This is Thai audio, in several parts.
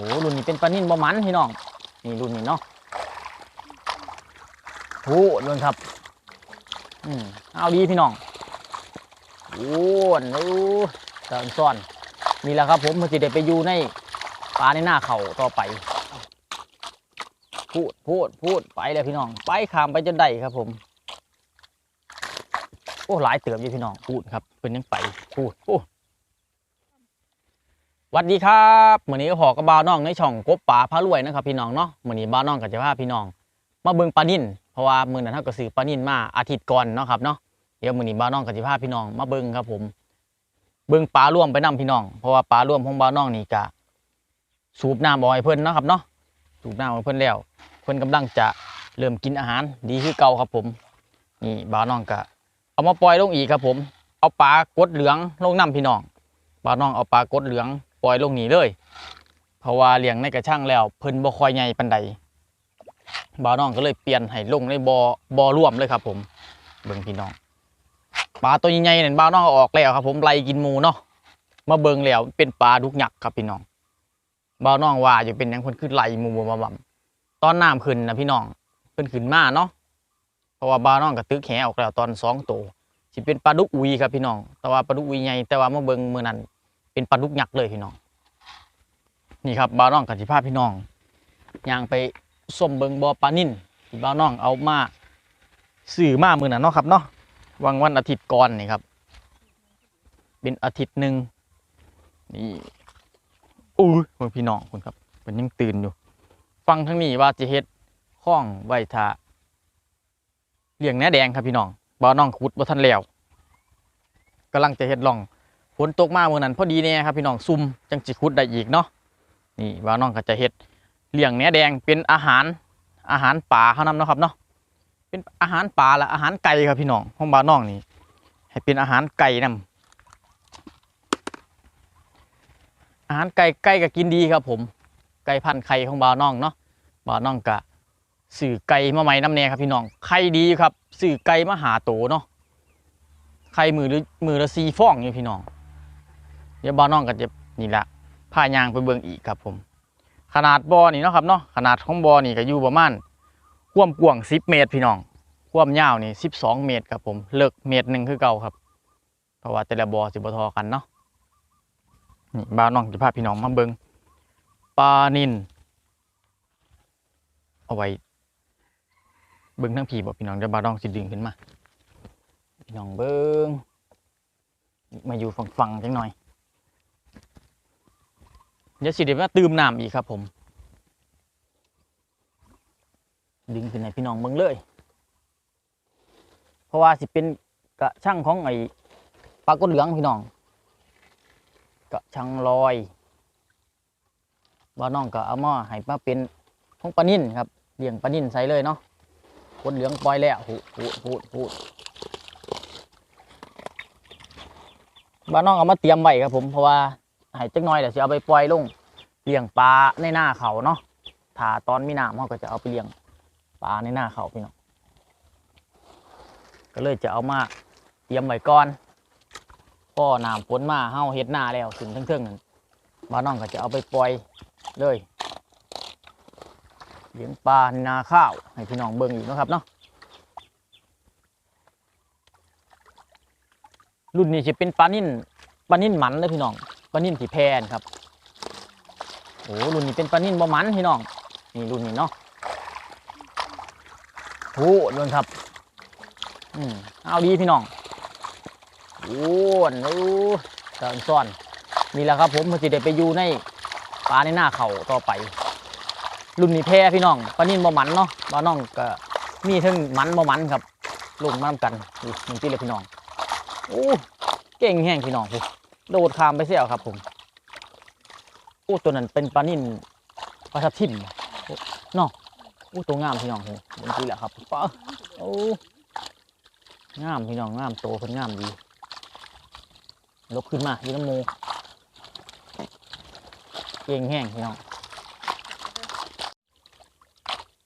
อ้รุ่นนี้เป็นปลานิ่นบ่มันพี่น้อง นี่รุ่นนี้เนาะโอ้รุ่นครับ อืมเอาดีพี่น้องโอ้นโอ้ตอนซ่อนนี่แหละครับผมมันจะได้ไปอยู่ในปลาในหน้าเขาต่อไป พูดพูดพูดไปเลยพี่น้อง ไปขามไปจนได้ครับผม โอ้หลายเติบอยู่พี่น้องพูดครับเป็นยังไปพูดโอ้ วัสดีครับเหมือนนี้ก็พอกับบ่าน้องในช่องกบป่าพารวยนะครับพี่น้องเนาะเหมือนนี้บ่าน้องกับจะพาพี่น้อง มาเบิ่งปลานิ่นเพราะว่ามือนั้นเท่ากับซื้อปลานิ่นมาอาทิตย์ก่อนเนาะครับเนาะเดี๋ยวมือนี้บ่าน้องกับจะพาพี่น้องมาเบิ่งครับผม เบิ่งปลาร่วมไปนํพี่น้องเพราะว่าปลาร่วมของบ่าน้องนี่กะสูบน้ำบ่อยเพิ่นเนาะครับเนาะสูบน้ำให้เพิ่นแล้วเพิ่นกำลังจะเริ่มกินอาหารดีคือเก่าครับผม นี่บ่าน้องกะเอามาปล่อยลงอีกครับผม เอาปลากดเหลืองลงน้ำพี่น้องบ่าน้องเอาปลากดเหลือง ปล่อยลงนี่เลย เพราะว่าเลี้ยงในกระช่างแล้ว เพิ่นบ่คอยใหญ่ปานใดบ่าวน้องก็เลยเปลี่ยนให้ลงในบ่อบ่อร่วมเลยครับ ผมเบิ่งพี่น้องปลาตัวใหญ่ๆนั่นบ่าวน้องอออกแล้วครับ ผมไล่กินหมูเนาะมาเบิ่งแล้วเป็นปลาดุกหยักครับพี่น้องบ่าวน้องว่าอยู่เป็นหยังเพิ่นไล่หมูบ่บ่ตอนน้ำขึ้นนะพี่น้องเพิ่นขึ้นมาเนาะเพราะว่าบ่าวน้องก็ตึกแหออกแล้วตอนสองโตสิเป็นปลาดุกอุยครับพี่น้องแต่ว่าปลาดุกอุยใหญ่แต่ว่ามาเบิ่งมื้อนั้น เป็นปลาดุกยักษ์เลยพี่น้อง นี่ครับบ่าน้องกับสิพาพพี่น้องย่างไปส้มเบิงบ่อปลานิ่นที่บ่าน้องเอามาสื่อมามือน่ะเนาะครับเนาะวันวันอาทิตย์ก่อนนี่ครับ เป็นอาทิตย์หนึ่งนี่อู้ยพี่น้องคุณครับเป็นยังตื่นอยู่ ฟังทั้งนี้ว่าจะเฮ็ดข้องไว้ทาเลี้ยงแหนแดงครับพี่น้องบ่าน้องขุดบ่ทันแล้วกำลังจะเฮ็ดร่อง นตกมาเมื่อนั้นพอดีเนี่ยครับพี่น้องซุ่มจังจิขุดได้อีกเนาะนี่ว่าน้องก็จะเฮ็ดเลี้ยงแหนแดงเป็นอาหารอาหารป่าเขานำเนาะครับเนาะเป็นอาหารป่าละอาหารไก่ครับพี่น้องของบ้านน้องนี่ให้เป็นอาหารไก่นำอาหารไก่ไก่ก็กินดีครับ ผม ไก่พันธุ์ไข่ของบ้านน้องเนาะบ้านน้องก็สื่อไก่มาใหม่น้ำแน่ครับพี่น้องไข่ดีครับสื่อไก่มาหาโตเนาะไข่มือหรือมือละซีฟองอยู่พี่น้อง เดี๋ยวบ้านน้องก็จะนี่ละพายางไปเบิ่งอีกครับผม ขนาดบ่อนี่เนาะครับเนาะขนาดของบ่อนี่ก็อยู่ประมาณความกว้าง10เมตรพี่น้องความยาวนี่12เมตรครับผมเลิกเมตรหนึ่งคือเก่าครับ เพราะว่าแต่ละบ่อสิบทอกันเนาะนี่บ้าวน้องจะพาพี่น้องมาเบิ่งปลานินเอาไว้เบิ่งทั้งผีบ่พี่น้องเดี๋ยวบ้าวน้องสิดึงขึ้นมา พี่น้องเบิ่งมาอยู่ฝั่งๆจังหน่อย เดี๋ยวสิเดี๋ยวมาตื่มน้ำอีกครับผม ดึงขึ้นให้พี่น้องเบิ่งเลย เพราะว่าสิเป็นกระช่างของไอ้ปลากดเหลืองพี่น้องกระช่างลอยว่าน้องก็เอามาให้มาเป็นของปลานิ่นครับเลี้ยงปลานิ่นใส่เลยเนาะกดเหลืองปล่อยแล้วหูหูหูหูบ้านน้องเอามาเตรียมไว้ครับผมเพราะว่า ให้จักหน่อยเดี๋ยวสิเอาไปปล่อยลงเลี้ยงปลาในหน้าเขาเนาะถ้าตอนมีน้ำเขาก็จะเอาไปเลี้ยงปลาในหน้าเขาพี่น้องก็เลยจะเอามาเตรียมไว้ก่อนพ่อน้ำฝนมาเฮาเฮ็ดหน้าแล้วถึงทั้งเทิงๆนั่นบ้านน้องก็จะเอาไปปล่อยเลยเลี้ยงปลาในนาข้าวให้พี่น้องเบิ่งอีกเนะครับเนาะรุ่นนี้จะเป็นปลานิ่นปลานิ่นหมันเลยพี่น้อง ปลานิ่นที่แพนครับโอ้รุ่นนี้เป็นปลานิ่นบ่มันพี่น้องนี่รุ่นนี้เนาะโอ้รุ่นครับอืมเอาดีพี่น้องโอ้นโอ้ตอนซ่อนนี่แหละครับผมมันจะได้ไปอยู่ในปลาในหน้าเขาต่อไป รุ่นนี้แพ้พี่น้องปลานิ่นบ่มันเนาะปลาน้องก็มีทั้งมันบ่มันครับลงมาทำกันนี่นี่ที่เลยพี่น้องโอ้เก่งแห้งพี่น้องผม โดดข้ามไปเสียครับผมโอ้ตัวนั้นเป็นปลานิ่นปลาทับทิมโอ้เนาะโอ้ตัวงามพี่น้องผมเห็นทีแหละครับป้าโอ้งามพี่น้องงามโตเพิ่นงามดีลบขึ้นมาอยู่น้ำมูเก่งแห้งพี่น้อง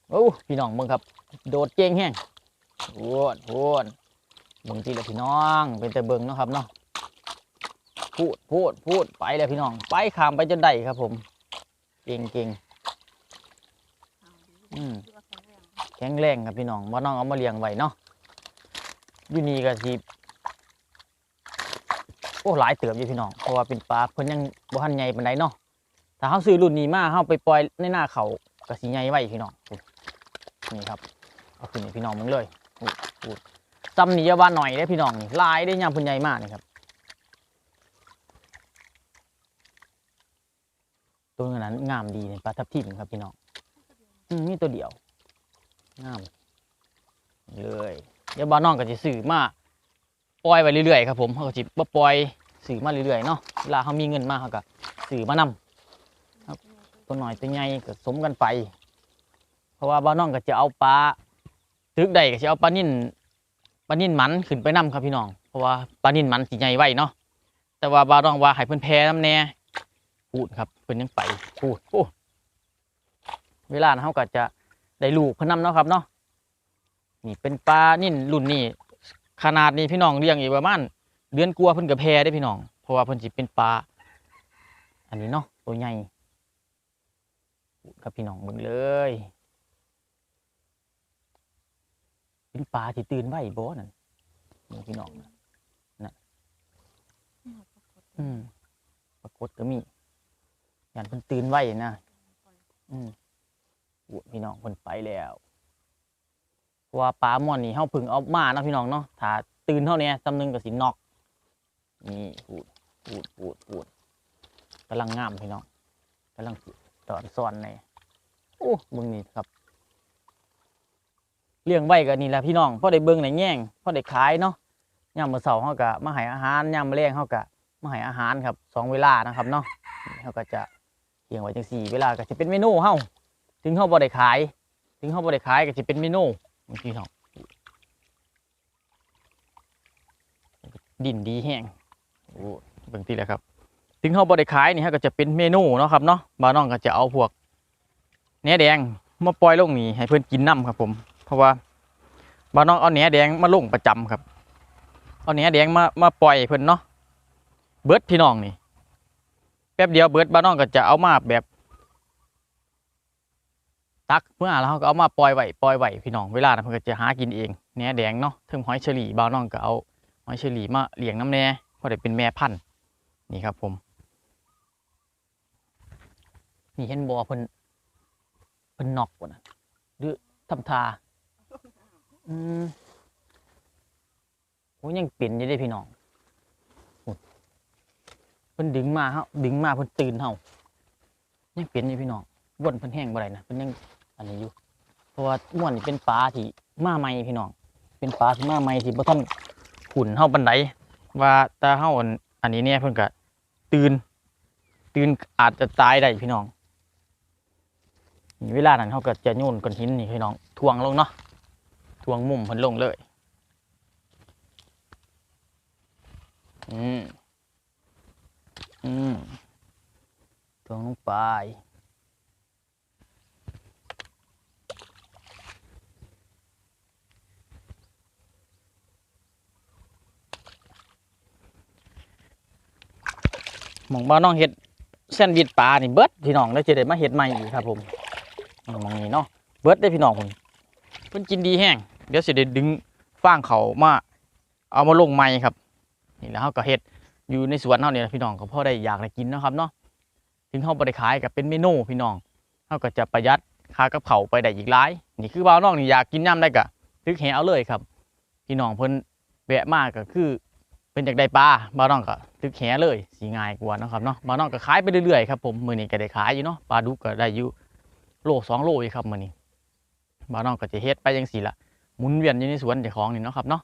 โอ้พี่น้องเบิ่งครับ โดดเก่งแห้งโวนโวนเบิ่งทีละพี่น้องเป็นแต่เบิ่งเนาะครับเนาะ พูดพูดพูดไปเลยพี่น้อง ไปขามไปจนได้ครับ ผมเก่งเก่งอืมแข็งแรงครับพี่น้องบ่น้องเอามาเลี้ยงไว้เนาะอยู่นี่ก็สิโอ้หลายเติบอยู่พี่น้องเพราะว่าเป็นปลาเพิ่นยังบ่ทันใหญ่ปานใดเนาะถ้าเฮาซื้อรุ่นนี้มาเฮาไปปล่อยในหน้าเขาก็สิใหญ่ไว้พี่น้องนี่ครับเอาขึ้นพี่น้องมึงเลยอู้อู้จำนี่อย่าว่าหน่อยเด้พี่น้องนี่ลายได้ยามเพิ่นใหญ่มากนี่ครับ ตัวนั้นงามดีนี่ปลาทับทิมครับพี่น้องอืมมีตัวเดียว งาม เลย เดี๋ยวบ้านน้องก็จะสื่อมาปล่อยไปเรื่อยๆครับผมเขาก็จิบปล่อยสื่อมาเรื่อยๆเนาะเวลาเขามีเงินมาเขาก็สื่อมานำครับตัวหน่อยตัวใหญ่ก็สมกันไป เพราะว่าบ้านน้องก็จะเอาปลาตึกใดก็จะเอาปลานิ่นปลานิ่นมันขึ้นไปนํครับพี่น้อง เพราะว่าปลานิ่นมันสิใหญ่ไว้เนาะแต่ว่าบ้านน้องว่าให้เพิ่นแพ้น้ำแน่ พูดครับเพิ่นยังไปพูดโอ้เวลาเขาก็จะได้ลูกเพนนำเนาะครับเนาะนี่เป็นปลานิ่นรุ่นนี้ขนาดนี้พี่น้องเลี้ยงอีกประมาณเดือนกลัวเพิ่นกับแพได้พี่น้อง เพราะว่าเพิ่นสิเป็นปลาอันนี้เนาะตัวใหญ่ครับพี่น้องเบิ่งเลยเป็นปลาที่ตื่นไหว้บ่นั่นพี่น้องนะนั่นอืมปรากฏก็มี ยานเพิ่นตื่นไว้นะอืมพี่น้องคนไปแล้วว่าปลาหมอนนี่เฮาพึ่งเอามานะพี่น้องเนาะถ้าตื่นเท่านี้ตำนึงก็สินอก นี่พูดพูดพูดพูดกำลังงามพี่น้องกำลังตอนซ้อนในโอ้เบิ่งนี่ครับเลี้ยงไว้ก็นี่แหละพี่น้องพอได้เบิ่งในแง่งพอได้ขายเนาะยามมื้อเช้าเฮาก็มาให้อาหารยามมื้อแลงเฮาก็มาให้อาหารครับสองเวลานะครับเนาะเฮาก็จะ เลี้ยงไว้จังสี่ เวลาก็จะเป็นเมนูเฮาถึงเขาบ่ได้ขาย ถึงเขาบ่ได้ขายก็จะเป็นเมนูบางทีเนาะดินดีแห้งโอ้เบิ่งทีแหละครับ ถึงเขาบ่ได้ขายนี่ฮะก็จะเป็นเมนูเนาะครับเนาะบ้านน้องก็จะเอาพวกแหนแดงมาปล่อยลงนี่ให้เพื่อนกินน้ำครับผม เพราะว่าบ้านน้องเอาแหนแดงมาลงประจำครับ เอาแหนแดงมามาปล่อยเพื่อนเนาะเบิร์ดพี่น้องนี่ แป๊บเดียวเบิร์ดบ้านน้องก็จะเอามาแบบ ตักเมื่อแล้วเขาก็เอามาปล่อยไว้ปล่อยไว้พี่น้องเวลานะเพิ่นก็จะหากินเองแหนแดงเนาะถึงหอยเฉลี่บ่าวน้องก็เอาหอยเฉลี่มาเลี้ยงน้ำแน่เพราะได้เป็นแม่พันธุ์นี่ครับผมนี่เห็นบ่เพิ่นเพิ่นนอกบ่นะหรือทำทาอืมโอ้ยังเป็นอยู่เด้พี่น้อง เพิ่นดึงมาเฮาดึงมาเพิ่นตื่นเฮายังเป็นอยู่พี่น้องว่นเพิ่นแห้งบ่ได้นะเพิ่นยังอันนี้อยู่เพราะว่าม่วนนี่เป็นปลาที่มาใหม่พี่น้อง เป็นปลาที่มาใหม่ที่บ่ทันขุนเฮาปานใดว่าต่เฮาอันนี้เนี่ยเพิ่นก็ตื่น ตื่นอาจจะตายได้พี่น้องนี่เวลานั้นเฮาก็จะโยนก้อนหินนี่พี่น้องทวงลงเนาะทวงมุมเพิ่นลงเลย อืม อืมทวงลงไปหมองบ้าน้องเฮ็ดแซนด์วิชปลานี่เบิดพี่น้องแล้วจะได้มาเฮ็ดใหม่อีกครับผมหมองนี้เนาะเบิดได้พี่น้องผมเพิ่นกินดีแห้งเดี๋ยวสิได้ดึงฟางเขามา เอามาลงใหม่ครับ นี่แล้วเฮาก็เฮ็ด อยู่ในสวนเฮาเนี่ยพี่น้องก็พอได้อยากได้กินนะครับเนาะถึงเฮาบ่ได้ขายก็เป็นเมนูพี่น้องเฮาก็จะประหยัดค่ากับเขาไปได้อีกหลายนี่คือบ่าวน้องนี่อยากกินยามใดก็ตึกแหเอาเลยครับ พี่น้องเพิ่นแวะมากก็คือเป็นจากได้ปลาบ้านน้องก็ตึกแหเลยสีง่ายกว่านะครับเนาะบ้านน้องก็ขายไปเรื่อยๆครับผมมือนี้ก็ได้ขายอยู่เนาะปลาดุกก็ได้อยู่โลสองโลอยู่ครับมือนี้บ้านน้องก็จะเฮ็ดไปยังสี่ละหมุนเวียนอยู่ในสวนเจ้าของนี่เนาะครับเนาะ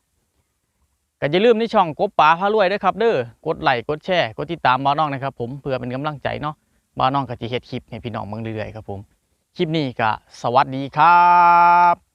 ก็อย่าลืมในช่องกบป๋าพารวยด้วยครับเด้อกดไลค์กดแชร์กดติดตามบ้านน้องนะครับผมเพื่อเป็นกำลังใจเนาะบ้านน้องก็จะเฮ็ดคลิปให้พี่น้องเมืองเรื่อยๆครับผมคลิปนี้ก็สวัสดีครับ